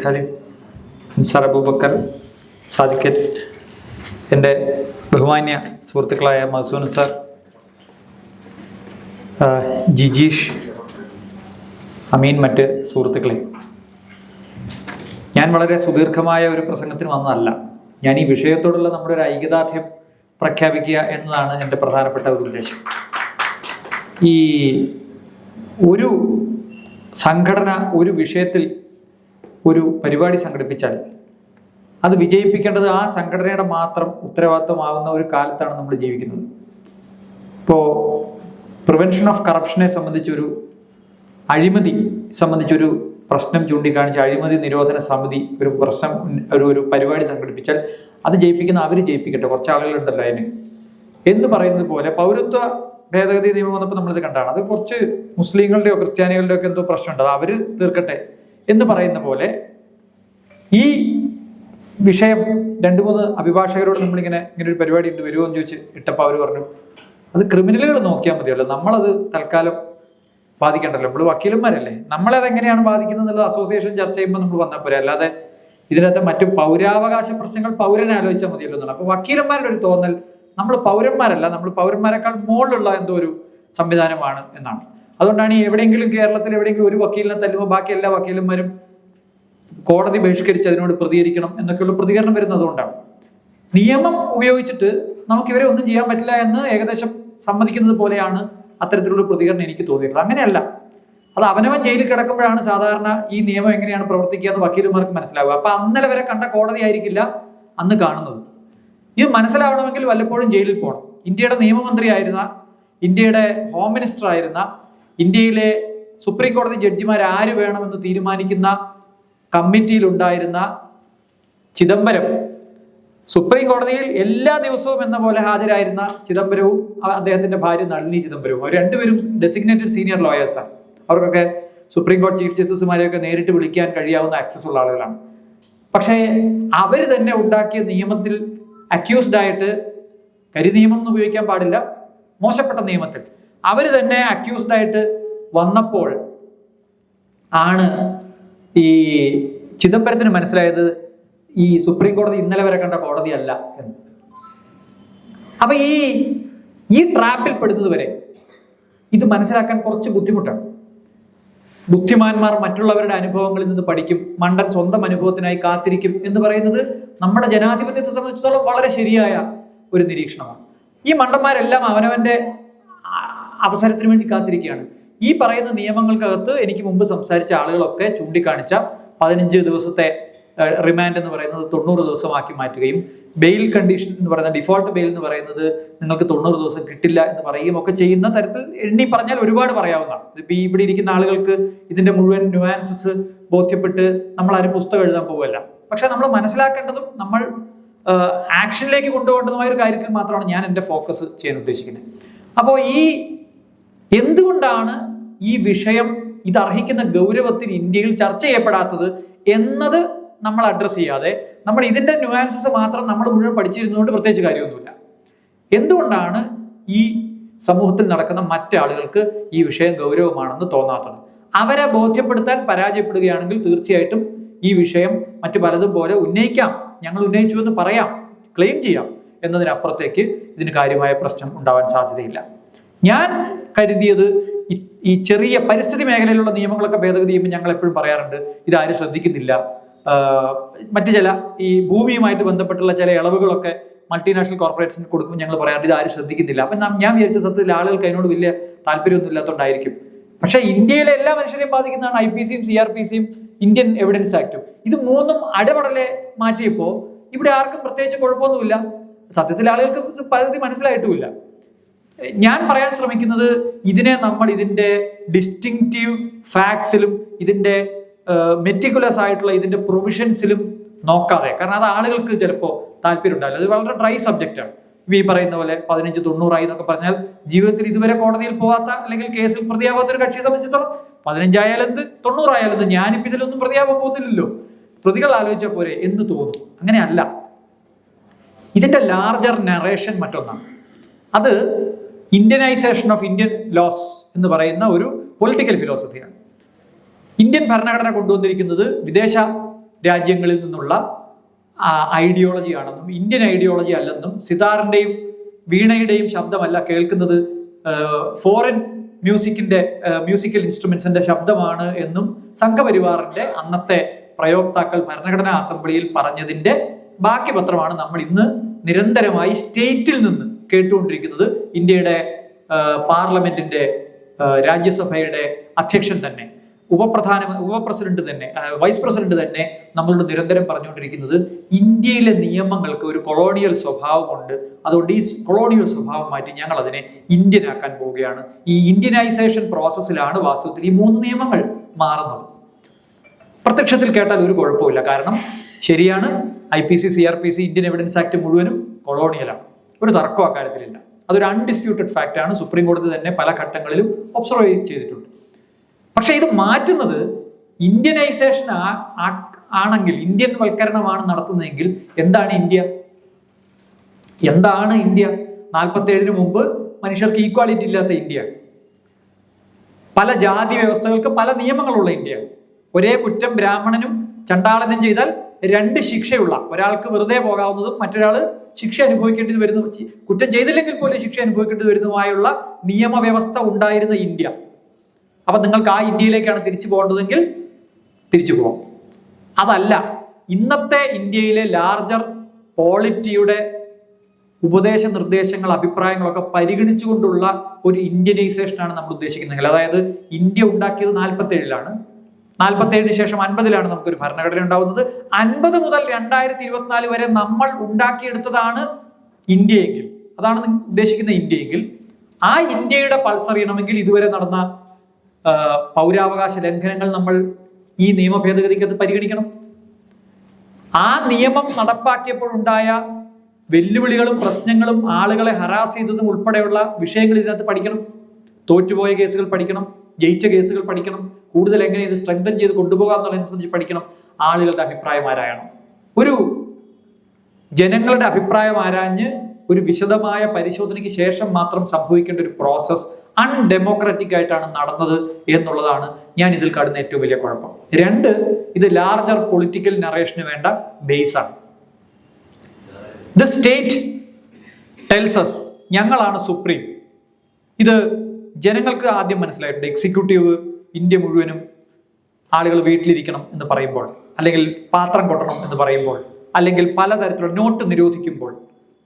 ഖാലിദ് അൻസാർ അബൂബക്കർ സാദിഖത്ത് എന്റെ ബഹുമാന്യ സുഹൃത്തുക്കളായ മസൂൻ സാർ ജിജീഷ് അമീൻ മറ്റ് സുഹൃത്തുക്കളെ. ഞാൻ വളരെ സുദീർഘമായ ഒരു പ്രസംഗത്തിന് വന്നതല്ല. ഞാൻ ഈ വിഷയത്തോടുള്ള നമ്മുടെ ഒരു ഐക്യദാർഢ്യം പ്രഖ്യാപിക്കുക എന്നതാണ് എന്റെ പ്രധാനപ്പെട്ട ഒരു ഉദ്ദേശം. ഈ ഒരു സംഘടന ഒരു വിഷയത്തിൽ ഒരു പരിപാടി സംഘടിപ്പിച്ചാൽ അത് വിജയിപ്പിക്കേണ്ടത് ആ സംഘടനയുടെ മാത്രം ഉത്തരവാദിത്വമാവുന്ന ഒരു കാലത്താണ് നമ്മൾ ജീവിക്കുന്നത്. ഇപ്പോൾ പ്രിവെൻഷൻ ഓഫ് കറപ്ഷനെ സംബന്ധിച്ചൊരു അഴിമതി സംബന്ധിച്ചൊരു പ്രശ്നം ചൂണ്ടിക്കാണിച്ച് അഴിമതി നിരോധന സമിതി ഒരു പ്രശ്നം ഒരു ഒരു പരിപാടി സംഘടിപ്പിച്ചാൽ അത് ജയിപ്പിക്കുന്ന അവർ ജയിപ്പിക്കട്ടെ. കുറച്ച് ആളുകളുണ്ടല്ലോ അതിന്. എന്ന് പറയുന്നത് പോലെ പൗരത്വ ഭേദഗതി നിയമം വന്നപ്പോൾ നമ്മളിത് കണ്ടാണ്. അത് കുറച്ച് മുസ്ലിങ്ങളുടെയോ ക്രിസ്ത്യാനികളുടെയോ ഒക്കെ എന്തോ പ്രശ്നമുണ്ട്. അത് അവർ തീർക്കട്ടെ. എന്ന് പറയുന്ന പോലെ ഈ വിഷയം രണ്ട് മൂന്ന് അഭിഭാഷകരോട് നമ്മളിങ്ങനെ ഇങ്ങനെ ഒരു പരിപാടി ഉണ്ട് വരുമോ എന്ന് ചോദിച്ച് ഇട്ടപ്പോൾ അവർ പറഞ്ഞു അത് ക്രിമിനലുകൾ നോക്കിയാൽ മതിയല്ലോ നമ്മളത് തൽക്കാലം ബാധിക്കേണ്ടല്ലോ നമ്മൾ വക്കീലന്മാരല്ലേ നമ്മളത് എങ്ങനെയാണ് ബാധിക്കുന്നത് എന്നുള്ളത് അസോസിയേഷൻ ചർച്ച ചെയ്യുമ്പോൾ നമ്മൾ വന്നാൽ പോരെ അല്ലാതെ ഇതിനകത്ത് മറ്റു പൗരാവകാശ പ്രശ്നങ്ങൾ പൗരനെ ആലോചിച്ചാൽ മതിയല്ലോ എന്നാണ്. അപ്പോൾ വക്കീലന്മാരുടെ ഒരു തോന്നൽ നമ്മൾ പൗരന്മാരല്ല നമ്മൾ പൗരന്മാരെക്കാൾ മുകളിലുള്ള എന്തോ ഒരു സംവിധാനമാണ് എന്നാണ്. അതുകൊണ്ടാണ് ഈ എവിടെയെങ്കിലും കേരളത്തിൽ എവിടെയെങ്കിലും ഒരു വക്കീലിനെ തല്ലുമ്പോൾ ബാക്കി എല്ലാ വക്കീലന്മാരും കോടതി ബഹിഷ്കരിച്ച് അതിനോട് പ്രതികരിക്കണം എന്നൊക്കെയുള്ള പ്രതികരണം വരുന്നത് അതുകൊണ്ടാണ്. നിയമം ഉപയോഗിച്ചിട്ട് നമുക്ക് ഇവരെ ഒന്നും ചെയ്യാൻ പറ്റില്ല എന്ന് ഏകദേശം സമ്മതിക്കുന്നത് പോലെയാണ് അത്തരത്തിലുള്ള പ്രതികരണം എനിക്ക് തോന്നിയിട്ടുള്ളത്. അങ്ങനെയല്ല. അത് അവനവൻ ജയിലിൽ കിടക്കുമ്പോഴാണ് സാധാരണ ഈ നിയമം എങ്ങനെയാണ് പ്രവർത്തിക്കുക എന്ന് വക്കീലന്മാർക്ക് മനസ്സിലാവുക. അപ്പൊ അന്നലെ വരെ കണ്ട കോടതി ആയിരിക്കില്ല അന്ന് കാണുന്നത്. ഇത് മനസ്സിലാവണമെങ്കിൽ വല്ലപ്പോഴും ജയിലിൽ പോകണം ഇന്ത്യയുടെ നിയമമന്ത്രിയായിരുന്ന ഇന്ത്യയുടെ ഹോം മിനിസ്റ്റർ ആയിരുന്ന ഇന്ത്യയിലെ സുപ്രീം കോടതി ജഡ്ജിമാർ ആര് വേണമെന്ന് തീരുമാനിക്കുന്ന കമ്മിറ്റിയിലുണ്ടായിരുന്ന ചിദംബരം സുപ്രീം കോടതിയിൽ എല്ലാ ദിവസവും എന്ന പോലെ ഹാജരായിരുന്ന ചിദംബരവും അദ്ദേഹത്തിന്റെ ഭാര്യ നളിനി ചിദംബരവും. അവർ രണ്ടുപേരും ഡെസിഗ്നേറ്റഡ് സീനിയർ ലോയേഴ്സാണ് അവർക്കൊക്കെ സുപ്രീം കോടതി ചീഫ് ജസ്റ്റിസുമാരെയൊക്കെ നേരിട്ട് വിളിക്കാൻ കഴിയാവുന്ന ആക്സസ് ഉള്ള ആളുകളാണ്. പക്ഷേ അവർ തന്നെ ഉണ്ടാക്കിയ നിയമത്തിൽ അക്യൂസ്ഡ് ആയിട്ട് കരിനിയമം എന്ന് ഉപയോഗിക്കാൻ പാടില്ല. മോശപ്പെട്ട നിയമത്തിൽ. അവർ തന്നെ അക്യൂസ്ഡ് ആയിട്ട് വന്നപ്പോൾ ആണ് ഈ ചിദംബരത്തിന് മനസ്സിലായത് ഈ സുപ്രീം കോടതി ഇന്നലെ വരെ കണ്ട കോടതിയല്ല എന്ന്. അപ്പൊ ഈ ഈ ട്രാപ്പിൽ പെടുന്നത് വരെ ഇത് മനസ്സിലാക്കാൻ കുറച്ച് ബുദ്ധിമുട്ടാണ്. ബുദ്ധിമാന്മാർ മറ്റുള്ളവരുടെ അനുഭവങ്ങളിൽ നിന്ന് പഠിക്കും മണ്ടൻ സ്വന്തം അനുഭവത്തിനായി കാത്തിരിക്കും എന്ന് പറയുന്നത് നമ്മുടെ ജനാധിപത്യത്തെ സംബന്ധിച്ചിടത്തോളം വളരെ ശരിയായ ഒരു നിരീക്ഷണമാണ്. ഈ മണ്ടന്മാരെല്ലാം അവനവന്റെ അവസരത്തിന് വേണ്ടി കാത്തിരിക്കുകയാണ്. ഈ പറയുന്ന നിയമങ്ങൾക്കകത്ത് എനിക്ക് മുമ്പ് സംസാരിച്ച ആളുകളൊക്കെ ചൂണ്ടിക്കാണിച്ച പതിനഞ്ച് ദിവസത്തെ റിമാൻഡ് എന്ന് പറയുന്നത് തൊണ്ണൂറ് ദിവസമാക്കി മാറ്റുകയും ബെയിൽ കണ്ടീഷൻ എന്ന് പറയുന്ന ഡിഫോൾട്ട് ബെയിൽ എന്ന് പറയുന്നത് നിങ്ങൾക്ക് തൊണ്ണൂറ് ദിവസം കിട്ടില്ല എന്ന് പറയുകയും ഒക്കെ ചെയ്യുന്ന തരത്തിൽ എണ്ണി പറഞ്ഞാൽ ഒരുപാട് പറയാവുന്നതാണ്. ഇതിപ്പോൾ ഈ ഇവിടെ ഇരിക്കുന്ന ആളുകൾക്ക് ഇതിന്റെ മുഴുവൻ ന്യൂവാൻസസ് ബോധ്യപ്പെട്ട് നമ്മൾ ആരും പുസ്തകം എഴുതാൻ പോകുമല്ല പക്ഷെ നമ്മൾ മനസ്സിലാക്കേണ്ടതും നമ്മൾ ആക്ഷനിലേക്ക് കൊണ്ടുപോകേണ്ടതുമായ ഒരു കാര്യത്തിൽ മാത്രമാണ് ഞാൻ എന്റെ ഫോക്കസ് ചെയ്യാൻ ഉദ്ദേശിക്കുന്നത്. അപ്പോൾ ഈ എന്തുകൊണ്ടാണ് ഈ വിഷയം ഇത് അർഹിക്കുന്ന ഗൗരവത്തിൽ ഇന്ത്യയിൽ ചർച്ച ചെയ്യപ്പെടാത്തത് എന്നത് നമ്മൾ അഡ്രസ്സ് ചെയ്യാതെ നമ്മൾ ഇതിന്റെ ന്യൂആൻസസ് മാത്രം നമ്മൾ മുഴുവൻ പഠിച്ചിരുന്നുകൊണ്ട് പ്രത്യേകിച്ച് കാര്യമൊന്നുമില്ല. എന്തുകൊണ്ടാണ് ഈ സമൂഹത്തിൽ നടക്കുന്ന മറ്റാളുകൾക്ക് ഈ വിഷയം ഗൗരവമാണെന്ന് തോന്നാത്തത്? അവരെ ബോധ്യപ്പെടുത്താൻ പരാജയപ്പെടുകയാണെങ്കിൽ തീർച്ചയായിട്ടും ഈ വിഷയം മറ്റു പലതും പോലെ ഉന്നയിക്കാം. ഞങ്ങൾ ഉന്നയിച്ചു എന്ന് പറയാം ക്ലെയിം ചെയ്യാം എന്നതിനപ്പുറത്തേക്ക് ഇതിന് കാര്യമായ പ്രശ്നം ഉണ്ടാവാൻ സാധ്യതയില്ല. ഞാൻ കരുതിയത് ഈ- ചെറിയ പരിസ്ഥിതി മേഖലയിലുള്ള നിയമങ്ങളൊക്കെ ഭേദഗതി ചെയ്യുമ്പോൾ ഞങ്ങൾ എപ്പോഴും പറയാറുണ്ട് ഇതാരും ശ്രദ്ധിക്കുന്നില്ല. മറ്റു ചില ഈ ഭൂമിയുമായിട്ട് ബന്ധപ്പെട്ടുള്ള ചില ഇളവുകളൊക്കെ മൾട്ടിനാഷണൽ കോർപ്പറേഷൻ കൊടുക്കുമ്പോൾ ഞങ്ങൾ പറയാറുണ്ട് ഇത് ആരും ശ്രദ്ധിക്കുന്നില്ല. അപ്പം ഞാൻ വിചാരിച്ച സത്യത്തിൽ ആളുകൾക്ക് അതിനോട് വലിയ താല്പര്യമൊന്നും ഇല്ലാത്തതുകൊണ്ടായിരിക്കും. പക്ഷെ ഇന്ത്യയിലെ എല്ലാ മനുഷ്യരെയും ബാധിക്കുന്നതാണ് ഐ പി സിയും സി ആർ പി സിയും ഇന്ത്യൻ എവിഡൻസ് ആക്ടും ഇത് മൂന്നും അടപടലെ മാറ്റിയപ്പോൾ ഇവിടെ ആർക്കും പ്രത്യേകിച്ച് കുഴപ്പമൊന്നുമില്ല. സത്യത്തിൽ ആളുകൾക്ക് പകുതി മനസ്സിലായിട്ടുമില്ല. ഞാൻ പറയാൻ ശ്രമിക്കുന്നത് ഇതിനെ നമ്മൾ ഇതിന്റെ ഡിസ്റ്റിങ്റ്റീവ് ഫാക്ട്സിലും ഇതിന്റെ മെറ്റിക്കുലസ് ആയിട്ടുള്ള ഇതിന്റെ പ്രൊവിഷൻസിലും നോക്കാതെ. കാരണം അത് ആളുകൾക്ക് ചിലപ്പോൾ താല്പര്യം ഉണ്ടാവില്ല. അത് വളരെ ഡ്രൈ സബ്ജക്റ്റാണ് ഈ പറയുന്ന പോലെ പതിനഞ്ച് തൊണ്ണൂറായി എന്നൊക്കെ പറഞ്ഞാൽ ജീവിതത്തിൽ ഇതുവരെ കോടതിയിൽ പോവാത്ത അല്ലെങ്കിൽ കേസിൽ പ്രതിയാവാത്ത ഒരു കക്ഷിയെ സംബന്ധിച്ചിടത്തോളം പതിനഞ്ചായാലും എന്ത് തൊണ്ണൂറായാലും എന്ത്? ഞാനിപ്പോൾ ഇതിലൊന്നും പ്രതിയാവാൻ പോകുന്നില്ലല്ലോ. പ്രതികൾ ആലോചിച്ചാൽ പോരെ എന്ന് തോന്നും. അങ്ങനെയല്ല. ഇതിന്റെ ലാർജർ നറേഷൻ മറ്റൊന്നാണ്. അത് ഇന്ത്യനൈസേഷൻ ഓഫ് ഇന്ത്യൻ ലോസ് എന്ന് പറയുന്ന ഒരു പൊളിറ്റിക്കൽ ഫിലോസഫിയാണ്. ഇന്ത്യൻ ഭരണഘടന കൊണ്ടുവന്നിരിക്കുന്നത് വിദേശ രാജ്യങ്ങളിൽ നിന്നുള്ള ഐഡിയോളജി ആണെന്നും ഇന്ത്യൻ ഐഡിയോളജി അല്ലെന്നും സിതാറിന്റെയും വീണയുടെയും ശബ്ദമല്ല കേൾക്കുന്നത് ഫോറിൻ മ്യൂസിക്കിന്റെ മ്യൂസിക്കൽ ഇൻസ്ട്രുമെന്റ്സിന്റെ ശബ്ദമാണ് എന്നും സംഘപരിവാറിന്റെ അന്നത്തെ പ്രയോക്താക്കൾ ഭരണഘടനാ അസംബ്ലിയിൽ പറഞ്ഞതിന്റെ ബാക്കി പത്രമാണ് നമ്മൾ ഇന്ന് നിരന്തരമായി സ്റ്റേറ്റിൽ നിന്ന് കേട്ടുകൊണ്ടിരിക്കുന്നത് ഇന്ത്യയുടെ പാർലമെന്റിന്റെ രാജ്യസഭയുടെ അധ്യക്ഷൻ തന്നെ ഉപപ്രധാന ഉപപ്രസിഡന്റ് തന്നെ വൈസ് പ്രസിഡന്റ് തന്നെ നമ്മളോട് നിരന്തരം പറഞ്ഞുകൊണ്ടിരിക്കുന്നത് ഇന്ത്യയിലെ നിയമങ്ങൾക്ക് ഒരു കൊളോണിയൽ സ്വഭാവമുണ്ട്. അതുകൊണ്ട് ഈ കൊളോണിയൽ സ്വഭാവം മാറ്റി ഞങ്ങൾ അതിനെ ഇന്ത്യനാക്കാൻ പോവുകയാണ്. ഈ ഇന്ത്യനൈസേഷൻ പ്രോസസ്സിലാണ് വാസ്തവത്തിൽ ഈ മൂന്ന് നിയമങ്ങൾ മാറുന്നത്. പ്രത്യക്ഷത്തിൽ കേട്ടാൽ ഒരു കുഴപ്പമില്ല കാരണം ശരിയാണ് I P C C R P C Indian evidence act മുഴുവനും കൊളോണിയലാണ്. ഒരു തർക്കം അക്കാര്യത്തിലില്ല അതൊരു അൺഡിസ്പ്യൂട്ടഡ് ഫാക്റ്റ് ആണ്. സുപ്രീം കോടതി തന്നെ പല ഘട്ടങ്ങളിലും ഒബ്സർവ് ചെയ്തിട്ടുണ്ട്. പക്ഷെ ഇത് മാറ്റുന്നത് ഇന്ത്യനൈസേഷൻ ആണെങ്കിൽ ഇന്ത്യൻ വൽക്കരണമാണ് നടത്തുന്നതെങ്കിൽ എന്താണ് ഇന്ത്യ? എന്താണ് ഇന്ത്യ? നാൽപ്പത്തി ഏഴിന് മുമ്പ് മനുഷ്യർക്ക് ഈക്വാലിറ്റി ഇല്ലാത്ത ഇന്ത്യ. പല ജാതി വ്യവസ്ഥകൾക്ക് പല നിയമങ്ങളുള്ള ഇന്ത്യ. ഒരേ കുറ്റം ബ്രാഹ്മണനും ചണ്ടാളനും ചെയ്താൽ രണ്ട് ശിക്ഷയുള്ള ഒരാൾക്ക് വെറുതെ പോകാവുന്നതും മറ്റൊരാൾ ശിക്ഷ അനുഭവിക്കേണ്ടി വരുന്ന കുറ്റം ചെയ്തില്ലെങ്കിൽ പോലും ശിക്ഷ അനുഭവിക്കേണ്ടി വരുന്നതുമായുള്ള നിയമവ്യവസ്ഥ ഉണ്ടായിരുന്ന ഇന്ത്യ. അപ്പൊ നിങ്ങൾക്ക് ആ ഇന്ത്യയിലേക്കാണ് തിരിച്ചു പോകേണ്ടതെങ്കിൽ തിരിച്ചു പോകാം. അതല്ല ഇന്നത്തെ ഇന്ത്യയിലെ ലാർജർ പോളിറ്റിയുടെ ഉപദേശ നിർദ്ദേശങ്ങൾ അഭിപ്രായങ്ങളൊക്കെ പരിഗണിച്ചുകൊണ്ടുള്ള ഒരു ഇന്ത്യനൈസേഷനാണ് നമ്മൾ ഉദ്ദേശിക്കുന്നത് അതായത് ഇന്ത്യ ഉണ്ടാക്കിയത് നാൽപ്പത്തി ഏഴിലാണ് നാൽപ്പത്തി ഏഴിന് ശേഷം അൻപതിലാണ് നമുക്കൊരു ഭരണഘടന ഉണ്ടാവുന്നത്. അൻപത് മുതൽ രണ്ടായിരത്തി ഇരുപത്തിനാല് വരെ നമ്മൾ ഉണ്ടാക്കിയെടുത്തതാണ് ഇന്ത്യയെങ്കിൽ. അതാണ് ഉദ്ദേശിക്കുന്ന ഇന്ത്യയെങ്കിൽ. ആ ഇന്ത്യയുടെ പൾസ് അറിയണമെങ്കിൽ ഇതുവരെ നടന്ന പൗരാവകാശ ലംഘനങ്ങൾ നമ്മൾ ഈ നിയമ ഭേദഗതിക്കകത്ത് പരിഗണിക്കണം. ആ നിയമം നടപ്പാക്കിയപ്പോഴുണ്ടായ വെല്ലുവിളികളും പ്രശ്നങ്ങളും ആളുകളെ ഹറാസ് ചെയ്തതും ഉൾപ്പെടെയുള്ള വിഷയങ്ങൾ ഇതിനകത്ത് പഠിക്കണം. തോറ്റുപോയ കേസുകൾ പഠിക്കണം. ജയിച്ച കേസുകൾ പഠിക്കണം. കൂടുതൽ എങ്ങനെ ഇത് സ്ട്രെങ്തൻ ചെയ്ത് കൊണ്ടുപോകാം എന്നുള്ളതിനെ സംബന്ധിച്ച് പഠിക്കണം. ആളുകളുടെ അഭിപ്രായം ആരായണം? ഒരു ജനങ്ങളുടെ അഭിപ്രായം ആരാഞ്ഞ് ഒരു വിശദമായ പരിശോധനയ്ക്ക് ശേഷം മാത്രം സംഭവിക്കേണ്ട ഒരു പ്രോസസ് അൺഡെമോക്രാറ്റിക് ആയിട്ടാണ് നടന്നത് എന്നുള്ളതാണ് ഞാൻ ഇതിൽ കാണുന്ന ഏറ്റവും വലിയ കുഴപ്പം. രണ്ട് ഇത് ലാർജർ പൊളിറ്റിക്കൽ നറേഷന് വേണ്ട ബേസ് ആണ്. ദ സ്റ്റേറ്റ് ടെൽസസ് ഞങ്ങളാണ് സുപ്രീം ഇത് ജനങ്ങൾക്ക് ആദ്യം മനസ്സിലായിട്ടുണ്ട്. എക്സിക്യൂട്ടീവ് ഇന്ത്യ മുഴുവനും ആളുകൾ വീട്ടിലിരിക്കണം എന്ന് പറയുമ്പോൾ അല്ലെങ്കിൽ പാത്രം കൊട്ടണം എന്ന് പറയുമ്പോൾ അല്ലെങ്കിൽ പലതരത്തിലുള്ള നോട്ട് നിരോധിക്കുമ്പോൾ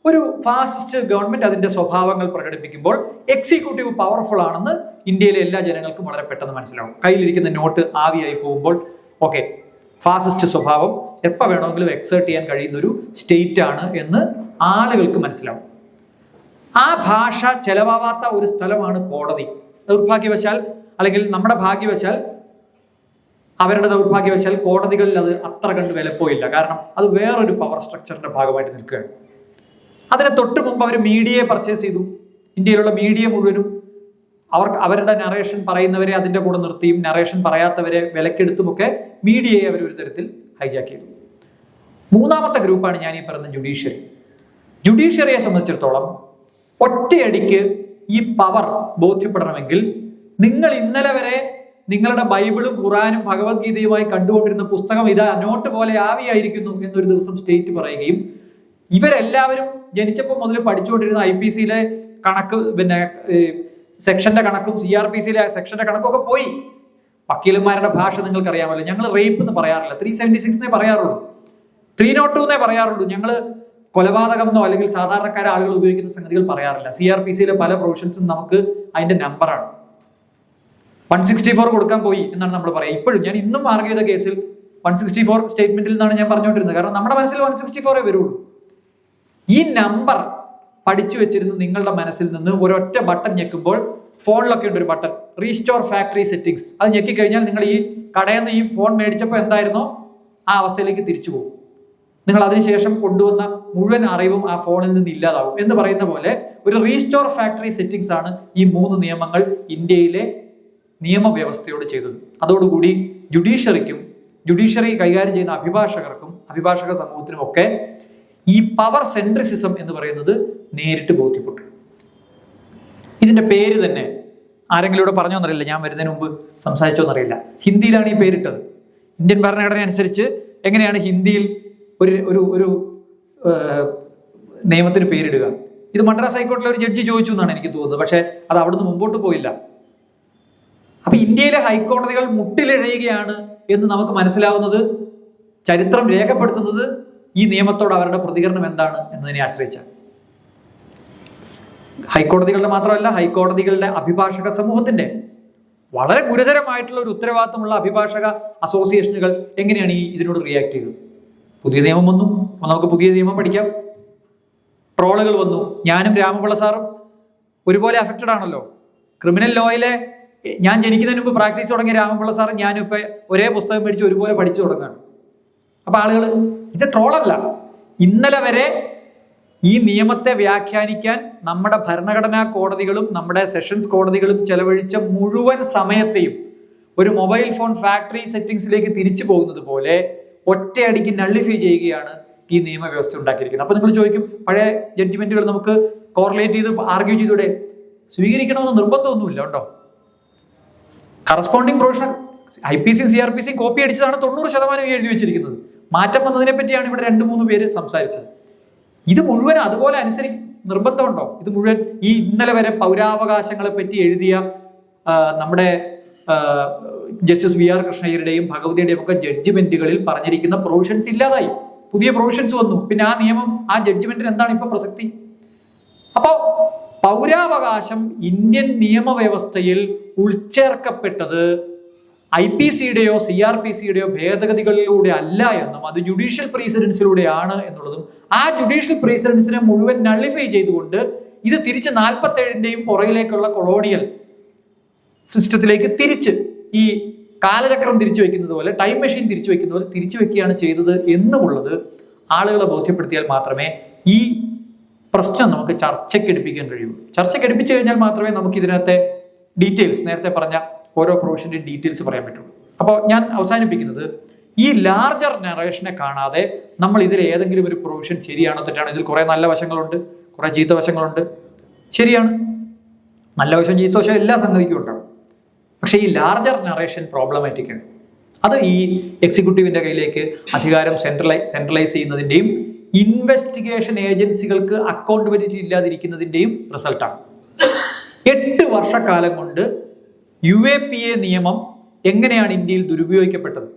ഒരു ഫാസിസ്റ്റ് ഗവൺമെന്റ് അതിന്റെ സ്വഭാവങ്ങൾ പ്രകടിപ്പിക്കുമ്പോൾ എക്സിക്യൂട്ടീവ് പവർഫുൾ ആണെന്ന് ഇന്ത്യയിലെ എല്ലാ ജനങ്ങൾക്കും വളരെ പെട്ടെന്ന് മനസ്സിലാവും. കയ്യിലിരിക്കുന്ന നോട്ട് ആവിയായി പോകുമ്പോൾ ഓക്കെ ഫാസിസ്റ്റ് സ്വഭാവം എപ്പോൾ വേണമെങ്കിലും എക്സേർട്ട് ചെയ്യാൻ കഴിയുന്ന ഒരു സ്റ്റേറ്റ് ആണ് എന്ന് ആളുകൾക്ക് മനസ്സിലാവും. ആ ഭാഷ ചെലവാവാത്ത ഒരു സ്ഥലമാണ് കോടതി. ദൗർഭാഗ്യവശാൽ അല്ലെങ്കിൽ നമ്മുടെ ഭാഗ്യവശാൽ അവരുടെ ദൗർഭാഗ്യവശാൽ കോടതികളിൽ അത് അത്ര കണ്ട് വിലപ്പോയില്ല. കാരണം അത് വേറൊരു പവർ സ്ട്രക്ചറിന്റെ ഭാഗമായിട്ട് നിൽക്കുകയാണ്. അതിന് തൊട്ട് മുമ്പ് അവർ മീഡിയയെ പർച്ചേസ് ചെയ്തു. ഇന്ത്യയിലുള്ള മീഡിയ മുഴുവനും അവർക്ക് അവരുടെ നറേഷൻ പറയുന്നവരെ അതിന്റെ കൂടെ നിർത്തിയും നറേഷൻ പറയാത്തവരെ വിലക്കെടുത്തുമൊക്കെ മീഡിയയെ അവർ ഒരു തരത്തിൽ ഹൈജാക്ക് ചെയ്തു. മൂന്നാമത്തെ ഗ്രൂപ്പാണ് ഞാൻ ഈ പറയുന്ന ജുഡീഷ്യറി ജുഡീഷ്യറിയെ സംബന്ധിച്ചിടത്തോളം ഒറ്റയടിക്ക് ഈ പവർ ബോധ്യപ്പെടണമെങ്കിൽ നിങ്ങൾ ഇന്നലെ വരെ നിങ്ങളുടെ ബൈബിളും ഖുറാനും ഭഗവത്ഗീതയുമായി കണ്ടുകൊണ്ടിരുന്ന പുസ്തകം ഇതാ നോട്ട് പോലെ ആവിയായിരിക്കുന്നു എന്നൊരു ദിവസം സ്റ്റേറ്റ് പറയുകയും ഇവരെല്ലാവരും ജനിച്ചപ്പോൾ മുതൽ പഠിച്ചുകൊണ്ടിരുന്ന ഐ പി സിയിലെ കണക്ക് പിന്നെ സെക്ഷന്റെ കണക്കും സി ആർ പി സിയിലെ സെക്ഷന്റെ കണക്കൊക്കെ പോയി. വക്കീലന്മാരുടെ ഭാഷ നിങ്ങൾക്ക് അറിയാമല്ലോ ഞങ്ങൾ റേപ്പ് എന്ന് പറയാറില്ല. ത്രീ സെവന്റി സിക്സ് പറയാറുള്ളൂ. ത്രീ നോട്ട് ടു എന്നേ പറയാറുള്ളൂ. ഞങ്ങൾ കൊലപാതകം എന്നോ അല്ലെങ്കിൽ സാധാരണക്കാരെ ആളുകൾ ഉപയോഗിക്കുന്ന സംഗതികൾ പറയാറില്ല. സി ആർ പി സിയിലെ പല പ്രൊവിഷൻസും നമുക്ക് അതിന്റെ നമ്പറാണ് വൺ സിക്സ്റ്റി ഫോർ കൊടുക്കാൻ പോയി എന്നാണ് നമ്മൾ പറയുക. ഇപ്പോഴും ഞാൻ ഇന്നും ആർഗ്യ ചെയ്ത കേസിൽ വൺ സിക്സ്റ്റി ഫോർ സ്റ്റേറ്റ്മെന്റിൽ നിന്നാണ് ഞാൻ പറഞ്ഞുകൊണ്ടിരുന്നത്. കാരണം നമ്മുടെ മനസ്സിൽ വൺ സിക്സ്റ്റി ഫോറേ വരുള്ളൂ. ഈ നമ്പർ പഠിച്ചു വെച്ചിരുന്ന നിങ്ങളുടെ മനസ്സിൽ നിന്ന് ഒരൊറ്റ ബട്ടൺ ഞെക്കുമ്പോൾ ഫോണിലൊക്കെ ഉണ്ട് ഒരു ബട്ടൺ റീസ്റ്റോർ ഫാക്ടറി സെറ്റിംഗ്സ് അത് ഞെക്കിക്കഴിഞ്ഞാൽ നിങ്ങൾ ഈ കടയിൽ നിന്ന് ഈ ഫോൺ മേടിച്ചപ്പോൾ എന്തായിരുന്നോ? ആ അവസ്ഥയിലേക്ക് തിരിച്ചു പോകും. നിങ്ങൾ അതിനുശേഷം കൊണ്ടുവന്ന മുഴുവൻ അറിവും ആ ഫോണിൽ നിന്ന് ഇല്ലാതാവും. എന്ന് പറയുന്ന പോലെ ഒരു റീസ്റ്റോർ ഫാക്ടറി സെറ്റിംഗ്സ് ആണ് ഈ മൂന്ന് നിയമങ്ങൾ ഇന്ത്യയിലെ നിയമവ്യവസ്ഥയോട് ചെയ്തത്. അതോടുകൂടി ജുഡീഷ്യറിക്കും ജുഡീഷ്യറി കൈകാര്യം ചെയ്യുന്ന അഭിഭാഷകർക്കും അഭിഭാഷക സമൂഹത്തിനും ഒക്കെ ഈ പവർ സെൻട്രിസിസം എന്ന് പറയുന്നത് നേരിട്ട് ബോധ്യപ്പെട്ടു. ഇതിന്റെ പേര് തന്നെ ആരെങ്കിലും ഇവിടെ പറഞ്ഞോന്നറിയില്ല ഞാൻ വരുന്നതിന് മുമ്പ് സംസാരിച്ചോന്നറിയില്ല ഹിന്ദിയിലാണ് ഈ പേരിട്ടത്. ഇന്ത്യൻ ഭരണഘടന അനുസരിച്ച് എങ്ങനെയാണ് ഹിന്ദിയിൽ ഒരു ഒരു ഒരു നിയമത്തിന് പേരിടുക? ഇത് മദ്രാസ് ഹൈക്കോടതിയിലെ ഒരു ജഡ്ജി ചോദിച്ചു എന്നാണ് എനിക്ക് തോന്നുന്നത്. പക്ഷേ അത് അവിടുന്ന് മുമ്പോട്ട് പോയില്ല. അപ്പൊ ഇന്ത്യയിലെ ഹൈക്കോടതികൾ മുട്ടിലിഴയുകയാണ് എന്ന് നമുക്ക് മനസ്സിലാവുന്നത് ചരിത്രം രേഖപ്പെടുത്തുന്നത് ഈ നിയമത്തോട് അവരുടെ പ്രതികരണം എന്താണ് എന്നതിനെ ആശ്രയിച്ചാണ്. ഹൈക്കോടതികളുടെ മാത്രമല്ല ഹൈക്കോടതികളുടെ അഭിഭാഷക സമൂഹത്തിന്റെ വളരെ ഗുരുതരമായിട്ടുള്ള ഒരു ഉത്തരവാദിത്തമുള്ള അഭിഭാഷക അസോസിയേഷനുകൾ എങ്ങനെയാണ് ഈ ഇതിനോട് റിയാക്ട് ചെയ്തത്? പുതിയ നിയമം വന്നു നമുക്ക് പുതിയ നിയമം പഠിക്കാം. ട്രോളുകൾ വന്നു ഞാനും രാമപിള്ള സാറും ഒരുപോലെ അഫക്റ്റഡ് ആണല്ലോ. ക്രിമിനൽ ലോയിലെ ഞാൻ ജനിക്കുന്നതിന് മുമ്പ് പ്രാക്ടീസ് തുടങ്ങിയ രാമപിള്ള സാർ ഞാനും ഇപ്പൊ ഒരേ പുസ്തകം മേടിച്ച് ഒരുപോലെ പഠിച്ചു തുടങ്ങുകയാണ്. അപ്പം ആളുകൾ ഇത് ട്രോളല്ല ഇന്നലെ വരെ ഈ നിയമത്തെ വ്യാഖ്യാനിക്കാൻ നമ്മുടെ ഭരണഘടനാ കോടതികളും നമ്മുടെ സെഷൻസ് കോടതികളും ചെലവഴിച്ച മുഴുവൻ സമയത്തെയും ഒരു മൊബൈൽ ഫോൺ ഫാക്ടറി സെറ്റിംഗ്സിലേക്ക് തിരിച്ചു പോകുന്നത് പോലെ ഒറ്റയടിക്ക് നള്ളിഫൈ ചെയ്യുകയാണ് ഈ നിയമവ്യവസ്ഥ ഉണ്ടാക്കിയിരിക്കുന്നത്. അപ്പൊ നിങ്ങൾ ചോദിക്കും പഴയ ജഡ്ജ്മെന്റുകൾ നമുക്ക് കോറിലേറ്റ് ചെയ്ത് ആർഗ്യൂ ചെയ്തൂടെ? സ്വീകരിക്കണമെന്ന് നിർബന്ധമൊന്നുമില്ല കേട്ടോ കറസ്പോണ്ടിങ് പ്രൊഫഷണൽ ഐ പി സിയും സി ആർ പി സിയും കോപ്പി അടിച്ചതാണ് തൊണ്ണൂറ് ശതമാനം എഴുതി വെച്ചിരിക്കുന്നത്. മാറ്റം വന്നതിനെ പറ്റിയാണ് ഇവിടെ രണ്ട് മൂന്ന് പേര് സംസാരിച്ചത്. ഇത് മുഴുവൻ അതുപോലെ അനുസരിക്കും നിർബന്ധമുണ്ടോ? ഇത് മുഴുവൻ ഈ ഇന്നലെ വരെ പൗരാവകാശങ്ങളെ പറ്റി എഴുതിയ നമ്മുടെ ജസ്റ്റിസ് വി ആർ കൃഷ്ണയ്യരുടെയും ഭഗവതിയുടെയും ഒക്കെ ജഡ്ജിമെന്റുകളിൽ പറഞ്ഞിരിക്കുന്ന പ്രൊവിഷൻസ് ഇല്ലാതായി. പുതിയ പ്രൊവിഷൻസ് വന്നു. പിന്നെ ആ നിയമം ആ ജഡ്ജിമെന്റിന് എന്താണ് ഇപ്പൊ പ്രസക്തി? അപ്പോ പൗരാവകാശം ഇന്ത്യൻ നിയമവ്യവസ്ഥയിൽ ഉൾച്ചേർക്കപ്പെട്ടത് ഐ പി സിയുടെയോ സി ആർ പി സിയുടെയോ ഭേദഗതികളിലൂടെ അല്ല എന്നും അത് ജുഡീഷ്യൽ പ്രീസിഡൻസിലൂടെയാണ് എന്നുള്ളതും ആ ജുഡീഷ്യൽ പ്രീസിഡൻസിനെ മുഴുവൻ നള്ളിഫൈ ചെയ്തുകൊണ്ട് ഇത് തിരിച്ച് നാൽപ്പത്തി ഏഴിന്റെയും പുറകിലേക്കുള്ള കൊളോണിയൽ സിസ്റ്റത്തിലേക്ക് തിരിച്ച് ഈ കാലചക്രം തിരിച്ചു വെക്കുന്നത് പോലെ ടൈം മെഷീൻ തിരിച്ചു വെക്കുന്ന പോലെ തിരിച്ചു വെക്കുകയാണ് ചെയ്തത് എന്നുമുള്ളത് ആളുകളെ ബോധ്യപ്പെടുത്തിയാൽ മാത്രമേ ഈ പ്രശ്നം നമുക്ക് ചർച്ചയ്ക്കെടുപ്പിക്കാൻ കഴിയൂ. ചർച്ചയ്ക്കെടുപ്പിച്ചു കഴിഞ്ഞാൽ മാത്രമേ നമുക്ക് ഇതിനകത്തെ ഡീറ്റെയിൽസ് നേരത്തെ പറഞ്ഞ ഓരോ പ്രൊവിഷന്റെയും ഡീറ്റെയിൽസ് പറയാൻ പറ്റുള്ളൂ. അപ്പോൾ ഞാൻ അവസാനിപ്പിക്കുന്നത് ഈ ലാർജർ നറേഷനെ കാണാതെ നമ്മൾ ഇതിൽ ഏതെങ്കിലും ഒരു പ്രൊവിഷൻ ശരിയാണോ തെറ്റാണോ ഇതിൽ കുറേ നല്ല വശങ്ങളുണ്ട് കുറേ ചീത്ത വശങ്ങളുണ്ട്. ശരിയാണ്. നല്ല വശം ചീത്ത വശം എല്ലാ സംഗതിക്കും ഉണ്ടാവും പക്ഷേ ഈ ലാർജർ നറേഷൻ പ്രോബ്ലമാറ്റിക്കാണ് അത് ഈ എക്സിക്യൂട്ടീവിന്റെ കയ്യിലേക്ക് അധികാരം സെൻട്രലൈ സെൻട്രലൈസ് ചെയ്യുന്നതിന്റെയും ഇൻവെസ്റ്റിഗേഷൻ ഏജൻസികൾക്ക് അക്കൗണ്ടബിലിറ്റി ഇല്ലാതിരിക്കുന്നതിന്റെയും റിസൾട്ടാണ് എട്ട് വർഷക്കാലം കൊണ്ട് യു എ പി എ നിയമം എങ്ങനെയാണ് ഇന്ത്യയിൽ ദുരുപയോഗിക്കപ്പെട്ടത്?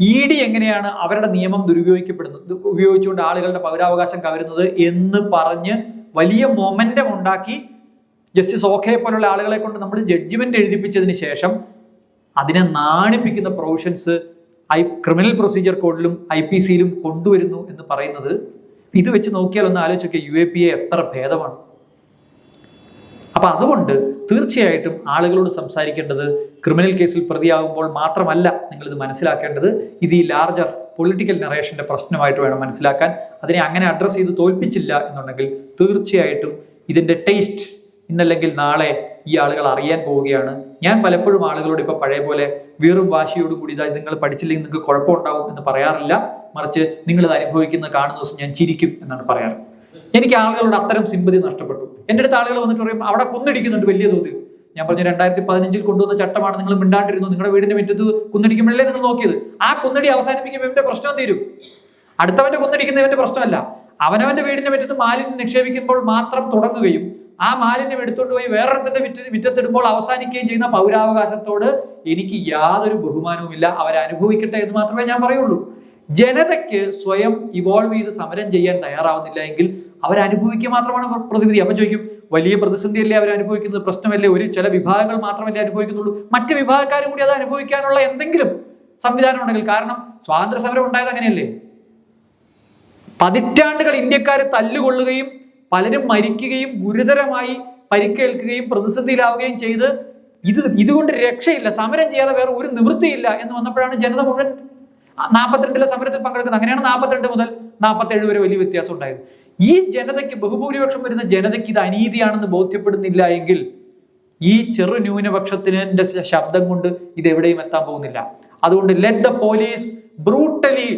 ഇ ഡി എങ്ങനെയാണ് അവരുടെ നിയമം ദുരുപയോഗിക്കപ്പെടുന്നത് ഉപയോഗിച്ചുകൊണ്ട് ആളുകളുടെ പൗരാവകാശം കവരുന്നത് എന്ന് പറഞ്ഞ് വലിയ മൊമെന്റം ഉണ്ടാക്കി ജസ്റ്റിസ് ഓഖയെ പോലുള്ള ആളുകളെ കൊണ്ട് നമ്മൾ ജഡ്ജിമെന്റ് എഴുതിപ്പിച്ചതിന് ശേഷം അതിനെ നാണിപ്പിക്കുന്ന പ്രൊവിഷൻസ് ഐ ക്രിമിനൽ പ്രൊസീജിയർ കോഡിലും ഐ പി സിയിലും കൊണ്ടുവരുന്നു എന്ന് പറയുന്നത് ഇത് വെച്ച് നോക്കിയാൽ ഒന്ന് ആലോചിക്കുക യു എ പി എ എത്ര ഭേദമാണ്. അപ്പൊ അതുകൊണ്ട് തീർച്ചയായിട്ടും ആളുകളോട് സംസാരിക്കേണ്ടത് ക്രിമിനൽ കേസിൽ പ്രതിയാകുമ്പോൾ മാത്രമല്ല നിങ്ങൾ ഇത് മനസ്സിലാക്കേണ്ടത്. ഇത് ഈ ലാർജർ പൊളിറ്റിക്കൽ നറേഷന്റെ പ്രശ്നമായിട്ട് വേണം മനസ്സിലാക്കാൻ. അതിനെ അങ്ങനെ അഡ്രസ്സ് ചെയ്ത് തോൽപ്പിച്ചില്ല എന്നുണ്ടെങ്കിൽ തീർച്ചയായിട്ടും ഇതിന്റെ ടേസ്റ്റ് ഇന്നല്ലെങ്കിൽ നാളെ ഈ ആളുകൾ അറിയാൻ പോവുകയാണ്. ഞാൻ പലപ്പോഴും ആളുകളോട് ഇപ്പൊ പഴയ പോലെ വീറും വാശിയോടും കൂടി ഇതായി നിങ്ങൾ പഠിച്ചില്ലെങ്കിൽ നിങ്ങൾക്ക് കുഴപ്പമുണ്ടാവും എന്ന് പറയാറില്ല. മറിച്ച് നിങ്ങൾ ഇത് അനുഭവിക്കുന്ന കാണുന്ന ദിവസം ഞാൻ ചിരിക്കും എന്നാണ് പറയാറ്. എനിക്ക് ആളുകളോട് അത്തരം സിമ്പതി നഷ്ടപ്പെട്ടു. എന്റെ അടുത്ത് ആളുകൾ വന്നിട്ട് പറയും അവിടെ കുന്നിടിക്കുന്നുണ്ട് വലിയ തോതിൽ. ഞാൻ പറഞ്ഞു രണ്ടായിരത്തി പതിനഞ്ചിൽ കൊണ്ടുവന്ന ചട്ടമാണ് നിങ്ങൾ മിണ്ടാണ്ടിരുന്നു. നിങ്ങളുടെ വീടിന്റെ മുറ്റത്ത് കുന്നിടിക്കുമ്പോഴല്ലേ നിങ്ങൾ നോക്കിയത്? ആ കുന്നടി അവസാനിപ്പിക്കുമ്പോൾ ഇവന്റെ പ്രശ്നം തീരും. അടുത്തവന്റെ കുന്നടിക്കുന്നവന്റെ പ്രശ്നമല്ല. അവനവന്റെ വീടിന്റെ മുറ്റത്ത് മാലിന്യം നിക്ഷേപിക്കുമ്പോൾ മാത്രം തുടങ്ങുകയും ആ മാലിന്യം എടുത്തുകൊണ്ട് പോയി വേറൊരുത്തിന്റെ വിറ്റ വിറ്റത്തിടുമ്പോൾ അവസാനിക്കുകയും ചെയ്യുന്ന പൗരാവകാശത്തോട് എനിക്ക് യാതൊരു ബഹുമാനവുമില്ല. അവരനുഭവിക്കട്ടെ എന്ന് മാത്രമേ ഞാൻ പറയുള്ളൂ. ജനതയ്ക്ക് സ്വയം ഇവോൾവ് ചെയ്ത് സമരം ചെയ്യാൻ തയ്യാറാവുന്നില്ല എങ്കിൽ അവരനുഭവിക്കുക മാത്രമാണ് പ്ര- പ്രതിവിധി. അപ്പൊ ചോദിക്കും വലിയ പ്രതിസന്ധിയല്ലേ അവർ അനുഭവിക്കുന്നത്? പ്രശ്നമല്ലേ? ഒരു ചില വിഭാഗങ്ങൾ മാത്രമല്ലേ അനുഭവിക്കുന്നുള്ളൂ. മറ്റ് വിഭാഗക്കാരും കൂടി അത് അനുഭവിക്കാനുള്ള എന്തെങ്കിലും സംവിധാനം ഉണ്ടെങ്കിൽ കാരണം സ്വാതന്ത്ര്യ സമരം ഉണ്ടായത് അങ്ങനെയല്ലേ? പതിറ്റാണ്ടുകൾ ഇന്ത്യക്കാർ തല്ലുകൊള്ളുകയും പലരും മരിക്കുകയും ഗുരുതരമായി പരിക്കേൽക്കുകയും പ്രതിസന്ധിയിലാവുകയും ചെയ്ത് ഇത് ഇതുകൊണ്ട് രക്ഷയില്ല സമരം ചെയ്യാതെ വേറെ ഒരു നിവൃത്തിയില്ല എന്ന് വന്നപ്പോഴാണ് ജനത മുഴുവൻ നാൽപ്പത്തിരണ്ടിലെ സമരത്തിൽ പങ്കെടുക്കുന്നത്. അങ്ങനെയാണ് നാൽപ്പത്തിരണ്ട് മുതൽ നാൽപ്പത്തേഴ് വരെ വലിയ വ്യത്യാസം ഉണ്ടായത്. ഈ ജനതയ്ക്ക് ബഹുഭൂരിപക്ഷം വരുന്ന ജനതയ്ക്ക് ഇത് അനീതിയാണെന്ന് ബോധ്യപ്പെടുന്നില്ല എങ്കിൽ ഈ ചെറു ന്യൂനപക്ഷത്തിന്റെ ശബ്ദം കൊണ്ട് ഇത് എവിടെയും എത്താൻ പോകുന്നില്ല. അതുകൊണ്ട് let the police brutally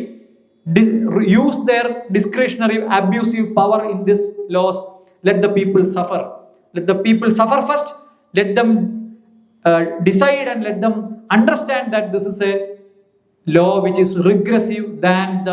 use their discretionary abusive power in this laws let the people suffer let the people suffer first let them decide and let them understand that this is a law which is regressive than the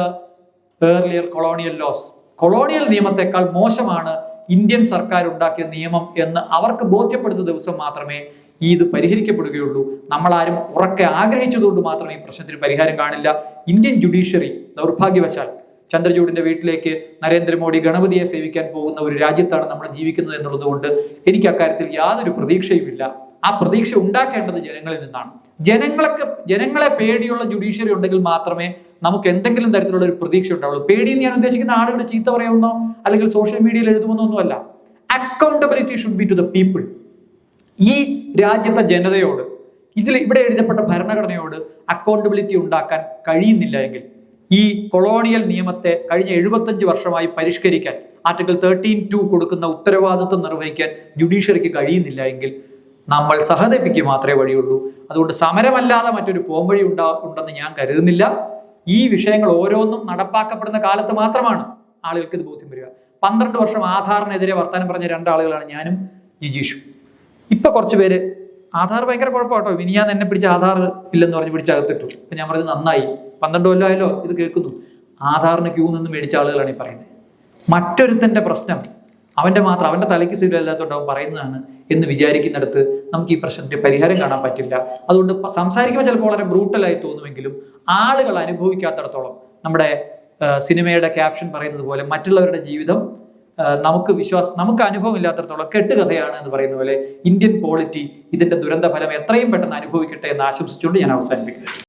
earlier colonial laws colonial നിയമത്തെക്കാൾ മോശമാണ് Indian സർക്കാർ ഉണ്ടാക്കിയ നിയമം എന്ന് അവർക്ക് ബോധ്യപ്പെടുന്ന ദിവസം മാത്രമേ ഈ ഇത് പരിഹരിക്കപ്പെടുകയുള്ളൂ. നമ്മളാരും ഉറക്കെ ആഗ്രഹിച്ചതുകൊണ്ട് മാത്രമേ ഈ പ്രശ്നത്തിന് പരിഹാരം കാണില്ല. ഇന്ത്യൻ ജുഡീഷ്യറി ദൗർഭാഗ്യവശാൽ ചന്ദ്രചൂഡിന്റെ വീട്ടിലേക്ക് നരേന്ദ്രമോദി ഗണപതിയെ സേവിക്കാൻ പോകുന്ന ഒരു രാജ്യത്താണ് നമ്മൾ ജീവിക്കുന്നത് എന്നുള്ളതുകൊണ്ട് എനിക്ക് അക്കാര്യത്തിൽ യാതൊരു പ്രതീക്ഷയുമില്ല. ആ പ്രതീക്ഷ ഉണ്ടാക്കേണ്ടത് ജനങ്ങളിൽ നിന്നാണ്. ജനങ്ങളൊക്കെ ജനങ്ങളെ പേടിയുള്ള ജുഡീഷ്യറി ഉണ്ടെങ്കിൽ മാത്രമേ നമുക്ക് എന്തെങ്കിലും തരത്തിലുള്ള ഒരു പ്രതീക്ഷ ഉണ്ടാവുള്ളൂ. പേടി എന്ന് ഞാൻ ഉദ്ദേശിക്കുന്ന ആളുകൾ ചീത്ത പറയുമെന്നോ അല്ലെങ്കിൽ സോഷ്യൽ മീഡിയയിൽ എഴുതുമെന്നോ ഒന്നുമല്ല. Accountability should be to the people ഈ രാജ്യത്തെ ജനതയോട് ഇതിൽ ഇവിടെ എഴുതപ്പെട്ട ഭരണഘടനയോട് അക്കൗണ്ടബിലിറ്റി ഉണ്ടാക്കാൻ കഴിയുന്നില്ല എങ്കിൽ ഈ കൊളോണിയൽ നിയമത്തെ കഴിഞ്ഞ എഴുപത്തഞ്ച് വർഷമായി പരിഷ്കരിക്കാൻ ആർട്ടിക്കിൾ തേർട്ടീൻ ടു കൊടുക്കുന്ന ഉത്തരവാദിത്വം നിർവഹിക്കാൻ ജുഡീഷ്യറിക്ക് കഴിയുന്നില്ല എങ്കിൽ നമ്മൾ സഹതപിക്ക് മാത്രമേ വഴിയുള്ളൂ. അതുകൊണ്ട് സമരമല്ലാതെ മറ്റൊരു പോംവഴി ഉണ്ടാ ഉണ്ടെന്ന് ഞാൻ കരുതുന്നില്ല. ഈ വിഷയങ്ങൾ ഓരോന്നും നടപ്പാക്കപ്പെടുന്ന കാലത്ത് മാത്രമാണ് ആളുകൾക്ക് ഇത് ബോധ്യം വരിക. പന്ത്രണ്ട് വർഷം ആധാറിനെതിരെ വർത്തമാനം പറഞ്ഞ രണ്ടാളുകളാണ് ഞാനും ജിജീഷും. ഇപ്പൊ കുറച്ച് പേര് ആധാർ ഭയങ്കര കുഴപ്പമാട്ടോ. ഇനി ഞാൻ എന്നെ പിടിച്ച ആധാർ ഇല്ലെന്ന് പറഞ്ഞ് പിടിച്ചകത്തിട്ടു അപ്പൊ ഞാൻ പറഞ്ഞത് നന്നായി. പന്ത്രണ്ട് കൊല്ലം ആയല്ലോ ഇത് കേൾക്കുന്നു. ആധാറിന് ക്യൂ നിന്ന് മേടിച്ച ആളുകളാണ് ഈ പറയുന്നത് മറ്റൊരുത്തന്റെ പ്രശ്നം അവന്റെ മാത്രം അവന്റെ തലയ്ക്ക് സ്ഥിരമില്ലാത്തതുകൊണ്ട് അവൻ പറയുന്നതാണ് എന്ന് വിചാരിക്കുന്നിടത്ത് നമുക്ക് ഈ പ്രശ്നത്തിന് പരിഹാരം കാണാൻ പറ്റില്ല. അതുകൊണ്ട് സംസാരിക്കുമ്പോൾ ചിലപ്പോൾ വളരെ ബ്രൂട്ടലായി തോന്നുമെങ്കിലും ആളുകൾ അനുഭവിക്കാത്തിടത്തോളം നമ്മുടെ സിനിമയുടെ ക്യാപ്ഷൻ പറയുന്നത് പോലെ മറ്റുള്ളവരുടെ ജീവിതം നമുക്ക് വിശ്വാസം നമുക്ക് അനുഭവം ഇല്ലാത്തടത്തോളം കെട്ടുകഥയാണ് എന്ന് പറയുന്ന പോലെ ഇന്ത്യൻ പോളിറ്റി ഇതിന്റെ ദുരന്ത ഫലം എത്രയും പെട്ടെന്ന് അനുഭവിക്കട്ടെ എന്ന് ആശംസിച്ചുകൊണ്ട് ഞാൻ അവസാനിപ്പിക്കുന്നത്